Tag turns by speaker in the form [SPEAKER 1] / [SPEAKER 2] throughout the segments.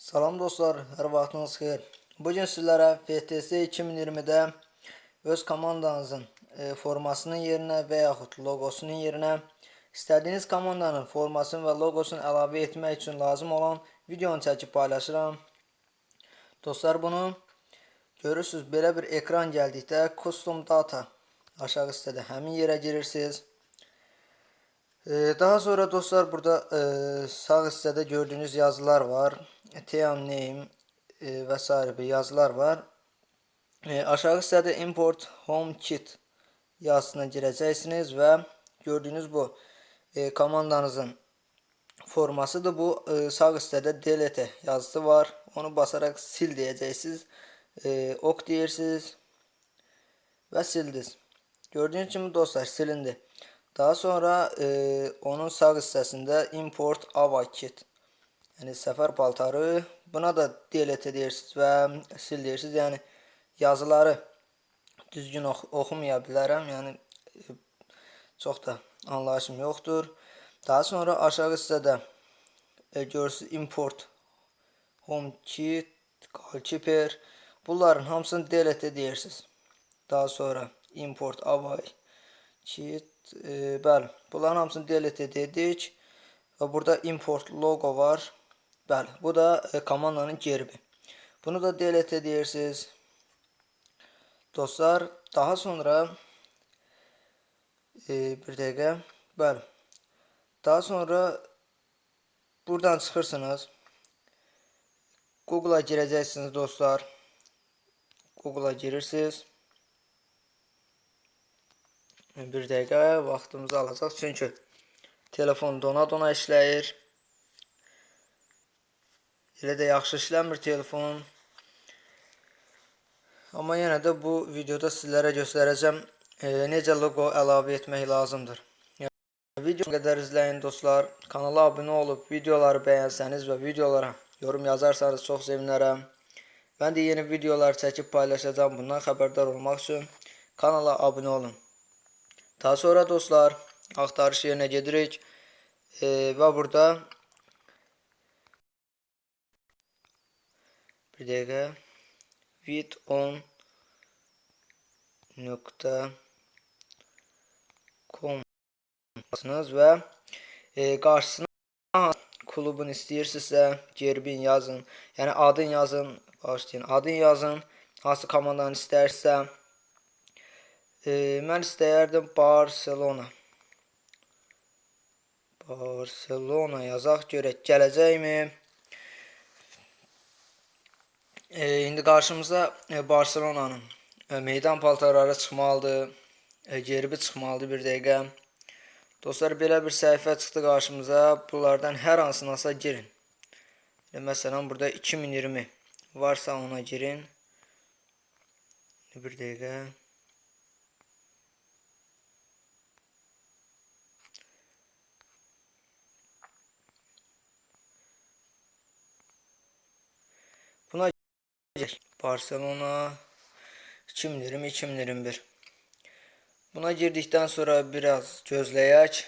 [SPEAKER 1] Salam dostlar, hər vaxtınız xeyir. Bu gün sizlərə FTS 2020-də öz komandanızın e, formasının yerinə və yaxud loqosunun yerinə istədiyiniz komandanın formasını və loqosunu əlavə etmək üçün lazım olan videonu çəkib paylaşıram. Dostlar bunu görürsüz belə bir ekran gəldikdə custom data aşağı hissədə həmin yerə girirsiniz. Ee, Daha sonra dostlar burada e, sağ hissədə gördüğünüz yazılar var. Team name e, vesaire bir yazılar var. E, aşağı hissədə import home kit yazısına girəcəksiniz və gördüğünüz bu komandanızın formasıdır bu. Sağ hissədə delete yazısı var. Onu basarak sil deyəcəksiniz. Ok deyirsiniz və sildiniz. Gördüğünüz kimi dostlar silindi. Daha sonra e, onun sağ hissəsində import ava kit yəni səfər paltarı buna da delete deyirsiniz və sil deyirsiniz. Yəni yazıları düzgün ox oxumaya bilərəm. Yəni e, çox da anlayışım yoxdur. Daha sonra aşağı hissədə e, görürsüz import home kit, goalkeeper bunların hamısını delete deyirsiniz. Daha sonra import avay kit e, bəli bunların hamısını delete dedik və burada import logo var. Bəli bu da e, komandanın gerbi. Bunu da delete deyirsiniz. Dostlar daha sonra e, bir dəqiqə bəli daha sonra buradan çıxırsınız. Google'a girəcəksiniz dostlar. Google'a girirsiniz. Bir dəqiqə vaxtımızı alacaq çünki telefon dona-dona işləyir. Elə də yaxşı işləmir telefon. Amma yenə də bu videoda sizlərə göstərəcəm e, necə loqo əlavə etmək lazımdır. Yəni, video qədər izləyin dostlar. Kanala abunə olub videoları bəyənsəniz və videolara yorum yazarsanız çox sevinərəm. Mən də yeni videolar çəkib paylaşacağım. Bundan xəbərdar olmaq üçün kanala abunə olun. Daha sonra dostlar axtarış yerinə gedirik e, və burada bir dəqiqə vid 10 nöqtə com və e, qarşısına klubun istəyirsinizsə gerbin yazın. Yəni adın yazın, bağışlayın, adın yazın. Hansı komandanı istəyirsə e, mən istəyərdim Barcelona. Barcelona yazaq görək gələcəkmi? E, indi qarşımıza e, Barcelona'nın e, meydan paltarları çıxmalıdır. E, gerbi çıxmalıdır bir dəqiqə. Dostlar belə bir səhifə çıxdı qarşımıza. Bunlardan hər hansınasa girin. E, məsələn burada 2020 varsa ona girin. Bir dəqiqə. Buna girecek. Barcelona 2020-2021 Buna girdikten sonra biraz gözləyək.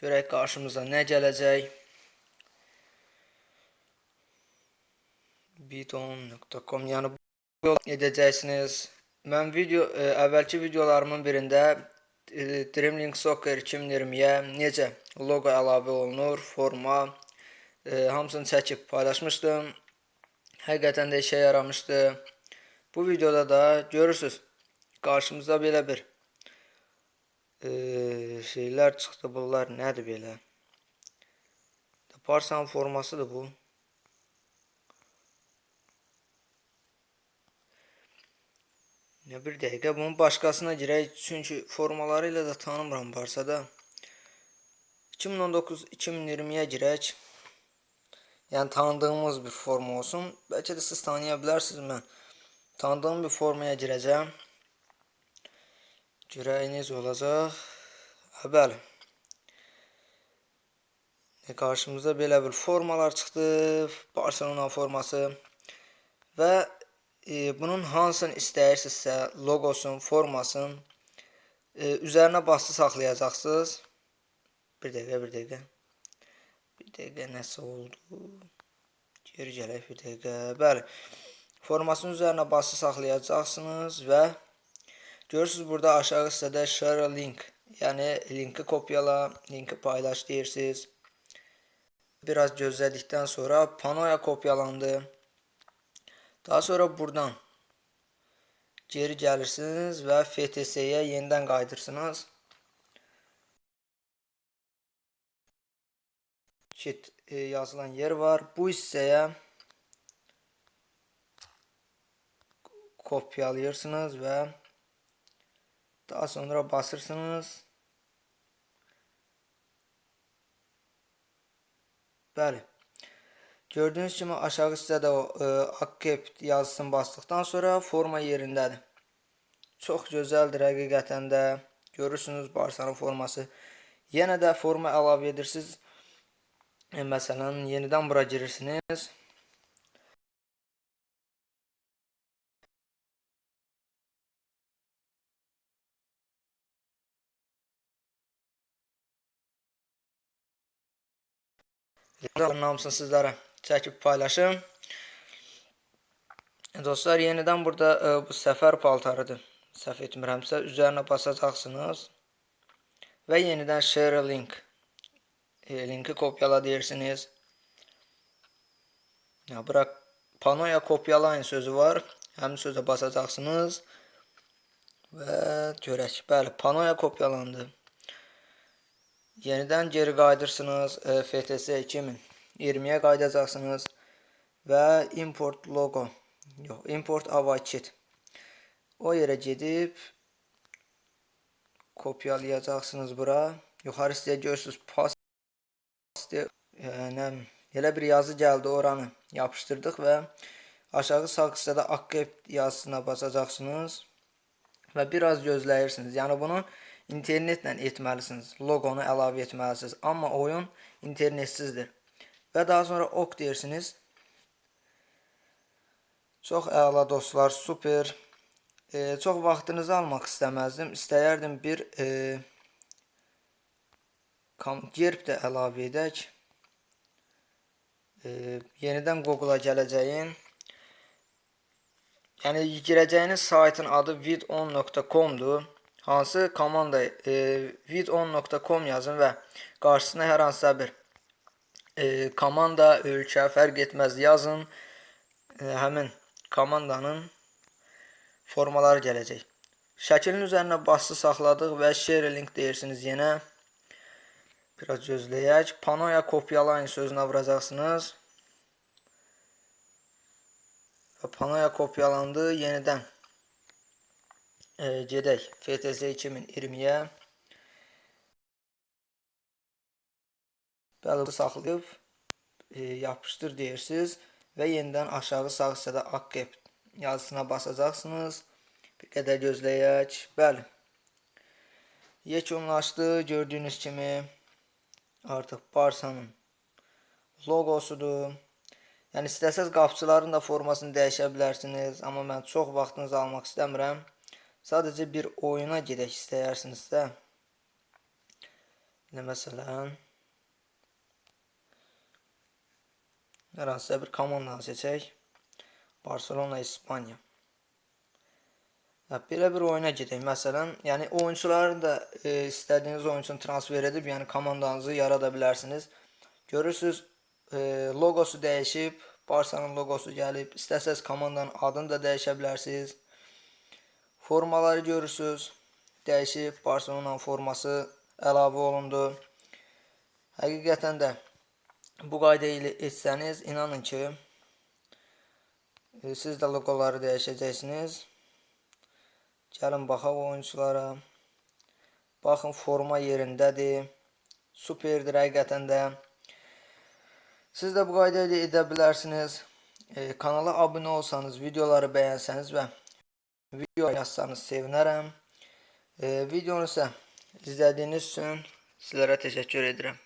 [SPEAKER 1] Görək qarşımıza nə gələcək. bidon.com yəni yol edəcəksiniz. Mən video e, əvvəlki videolarımın birində e, Dreamlink Soccer 2020-yə necə loqo əlavə olunur, forma e, hamısını çəkib paylaşmışdım. Həqiqətən də işə yaramışdı. Bu videoda da görürsüz qarşımıza belə bir e, şeylər çıxdı. Bunlar nədir belə? Parsan formasıdır bu. Ne bir dəqiqə bunun başqasına girək. Çünki formaları ilə də tanımıram Barsada. 2019-2020-yə girək. Yəni tanıdığımız bir forma olsun. Bəlkə də siz tanıya bilərsiniz mən. Tanıdığım bir formaya girəcəm. Görək necə olacaq. Hə, bəli. E, qarşımıza belə bir formalar çıxdı. Barcelona forması. Və e, bunun hansını istəyirsinizsə, logosun, formasın e, üzərinə bastı saxlayacaqsınız. Bir dəqiqə, bir dəqiqə. Dəqiqə nəsə oldu. Geri gələk dəqiqə. Bəli. Formasının üzərinə bası saxlayacaqsınız və görürsüz burada aşağı hissədə share link. Yəni linki kopyala, linki paylaş deyirsiniz. Biraz gözlədikdən sonra panoya kopyalandı. Daha sonra buradan geri gəlirsiniz və FTS-yə yenidən. Kit e, yazılan yer var. Bu hissəyə kopyalayırsınız və daha sonra basırsınız. Bəli. Gördüyünüz kimi aşağı hissədə o e, accept yazısını basdıqdan sonra forma yerindədir. Çox gözəldir həqiqətən də. Görürsünüz Barsanın forması. Yenə də forma əlavə edirsiniz. E, məsələn, yenidən bura girirsiniz. Hamısını sizlərə çəkib paylaşım. Dostlar, yenidən burada e, bu səfər paltarıdır. Səhv etmirəmsə, üzərinə basacaqsınız. Və yenidən share link. E, linki kopyala deyirsiniz. Ya, bura panoya kopyalayın sözü var. Həmin sözə basacaqsınız. Və görək. Bəli, panoya kopyalandı. Yenidən geri qayıdırsınız e, FTS 2020-yə qayıdacaqsınız və import logo yox, import avakit o yerə gedib kopyalayacaqsınız bura. Yuxarı hissəyə görürsüz pas yəni elə bir yazı gəldi oranı yapışdırdıq və aşağı sağ hissədə accept yazısına basacaqsınız və biraz gözləyirsiniz. Yəni bunu internetlə etməlisiniz. Loqonu əlavə etməlisiniz. Amma oyun internetsizdir. Və daha sonra ok deyirsiniz. Çox əla dostlar, super. E, çox vaxtınızı almaq istəməzdim. İstəyərdim bir e, gerb də əlavə edək. E, yenidən Google-a gələcəyin. Yəni girəcəyiniz saytın adı vid10.com-dur hansı komanda e, vid10.com yazın və qarşısına hər hansısa bir e, komanda, ölkə fərq etməz yazın. E, həmin komandanın formaları gələcək. Şəklin üzərinə bası saxladıq və share link deyirsiniz yenə. Biraz gözləyək. Panoya kopyalayın sözünə vuracaqsınız. Və panoya kopyalandı. Yenidən e, gedək FTS 2020-yə. Bəli, saxlayıb e, yapışdır deyirsiniz və yenidən aşağı sağ hissədə accept yazısına basacaqsınız. Bir qədər gözləyək. Bəli. Yekunlaşdı. Gördüyünüz kimi artıq Barsanın logosudur. Yəni istəsəz qapçıların da formasını dəyişə bilərsiniz, amma mən çox vaxtınızı almaq istəmirəm. Sadəcə bir oyuna gedək istəyərsinizsə, nə məsələn, hər hansısa bir komandanı seçək. Barcelona, İspaniya. Belə bir oyuna gedək. Məsələn, yəni oyunçuları da e, istədiyiniz oyunçunu transfer edib, yəni komandanızı yarada bilərsiniz. Görürsüz, e, logosu dəyişib, Barsanın logosu gəlib. İstəsəz komandanın adını da dəyişə bilərsiniz. Formaları görürsüz. Dəyişib Barcelona forması əlavə olundu. Həqiqətən də bu qayda ilə etsəniz, inanın ki, e, siz də loqoları dəyişəcəksiniz. Gəlin baxaq oyunculara. Baxın forma yerindədir. Superdir həqiqətən də. Siz də bu qayda ilə edə bilərsiniz. E, kanala abunə olsanız, videoları bəyənsəniz və video yazsanız sevinərəm. E, videonu isə izlədiyiniz üçün sizlərə təşəkkür edirəm.